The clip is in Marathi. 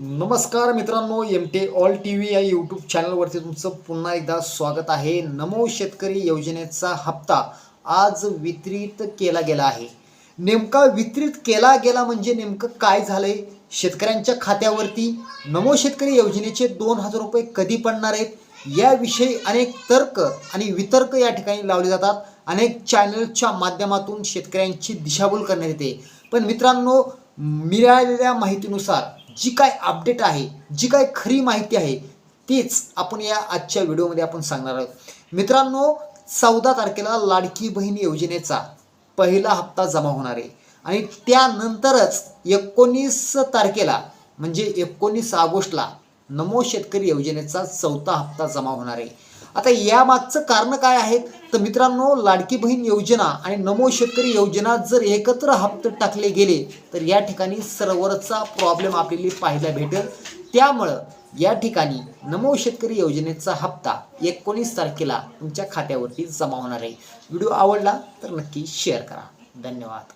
नमस्कार मित्रांनो एम टे ऑल टी व्ही या यूट्यूब चॅनलवरती तुमचं पुन्हा एकदा स्वागत आहे. नमो शेतकरी योजनेचा हप्ता आज वितरित केला गेला आहे. नेमका वितरित केला गेला म्हणजे नेमकं काय झालंय? शेतकऱ्यांच्या खात्यावरती नमो शेतकरी योजनेचे दोन हजार रुपये कधी पडणार आहेत? याविषयी अनेक तर्क आणि वितर्क या ठिकाणी लावले जातात. अनेक चॅनलच्या माध्यमातून शेतकऱ्यांची दिशाभूल करण्यात येते. पण मित्रांनो मिळालेल्या माहितीनुसार जी काय अपडेट आहे जी काय खरी माहिती आहे तीच आपण या आजच्या व्हिडिओमध्ये आपण सांगणार आहोत. मित्रांनो चौदा तारखेला लाडकी बहीण योजनेचा पहिला हप्ता जमा होणार आहे. आणि त्यानंतरच एकोणीस तारखेला म्हणजे एकोणीस ऑगस्टला नमो शेतकरी योजनेचा चौथा हप्ता जमा होणार आहे. आता यामागचं कारण काय आहेत? तर मित्रांनो लाडकी बहीण योजना आणि नमो शेतकरी योजना जर एकत्र हप्ते टाकले गेले तर या ठिकाणी सर्व्हरचा प्रॉब्लेम आपल्याला पाहायला भेटेल. त्यामुळं या ठिकाणी नमो शेतकरी योजनेचा हप्ता एकोणीस तारखेला तुमच्या खात्यावरती जमा होणार आहे. व्हिडिओ आवडला तर नक्की शेअर करा. धन्यवाद.